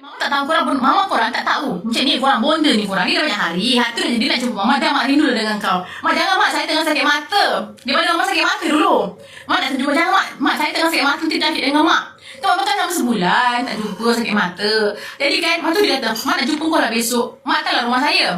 Mama tak tahu korang, mama korang tak tahu. Macam ni korang bonda ni korang. Ni dah banyak hari. Hari tu dia nak jumpa mama. Dah mak rindu dengan kau. Mak jangan mak saya tengah sakit mata. Dia mana mama sakit mata dulu. Mak nak jumpa jangan mak. Mak saya tengah sakit mata. Nanti sakit dengan mak. Tu mak kan sama sebulan. Tak jumpa sakit mata. Jadi kan, mak tu dia kata, mak nak jumpa lah besok. Mak datanglah rumah saya.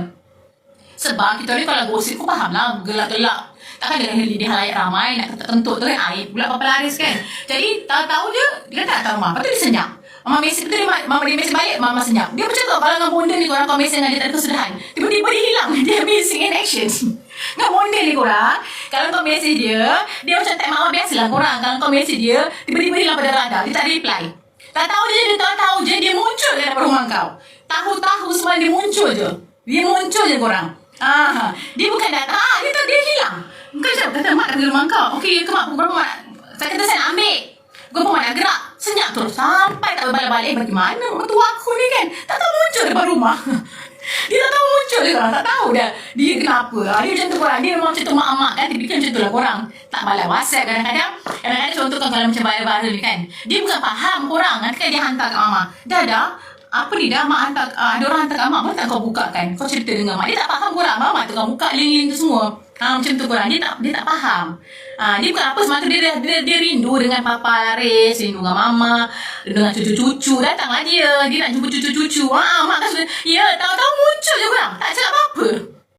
Sebab kita ni kalau gosip kau faham lah. Gelak-gelak. Takkan dengan lidah halayak ramai nak kentut tu kan aib pula apa laris kan. Jadi tahu-tahu je dia tak datang rumah. Lepas tu dia senyap. Mama mesej betul dia ma- mama dia mesej balik mama senyap. Dia macam tu kalau dengan bonda ni korang kau mesej dengan dia tak ada kesudahan. Tiba-tiba dia hilang. Dia missing in action. Dengan bonda ni korang, kalau kau mesej dia, dia macam tak mama biasalah korang. Kalau kau mesej dia, tiba-tiba hilang pada radar. Dia tak reply. Tak tahu je, dia tak tahu je, dia muncul dekat rumah kau. Tahu-tahu semalam dia muncul je. Dia muncul je korang. Ah, dia bukan datang. Dia tak dia hilang. Kau cakap kata mak pergi rumah kau. Okey, ke mak berapa mak? Saya kata saya nak ambil. Kau pun mak nak gerak. Senyap terus sampai tak balik-balik. Bagaimana mertua aku ni kan? Tak tahu muncul depan rumah. Dia tak tahu muncul korang. Tak tahu dah dia kenapa. Ah, Dia macam tu korang. Dia memang macam tu mak-mak kan. Dia fikir macam tu lah korang. Tak balas WhatsApp kadang-kadang. Kadang-kadang contoh kan kalau macam viral-viral ni kan. Dia bukan faham korang. Nanti kan dia hantar kat mama. Dah dah. Apa ni dah mak hantar uh, ada orang hantar kat mak pun tak kau buka kan kau cerita dengan mak dia tak faham korang tu kau buka link-link tu semua ha, macam tu korang. Dia tak dia tak faham. Ha, dia bukan apa semata dia, dia, dia, dia rindu dengan papa laris rindu dengan mama rindu dengan cucu-cucu. Datanglah dia dia nak jumpa cucu-cucu. Ha, mak kan ya tahu-tahu muncul je korang. Tak cakap apa-apa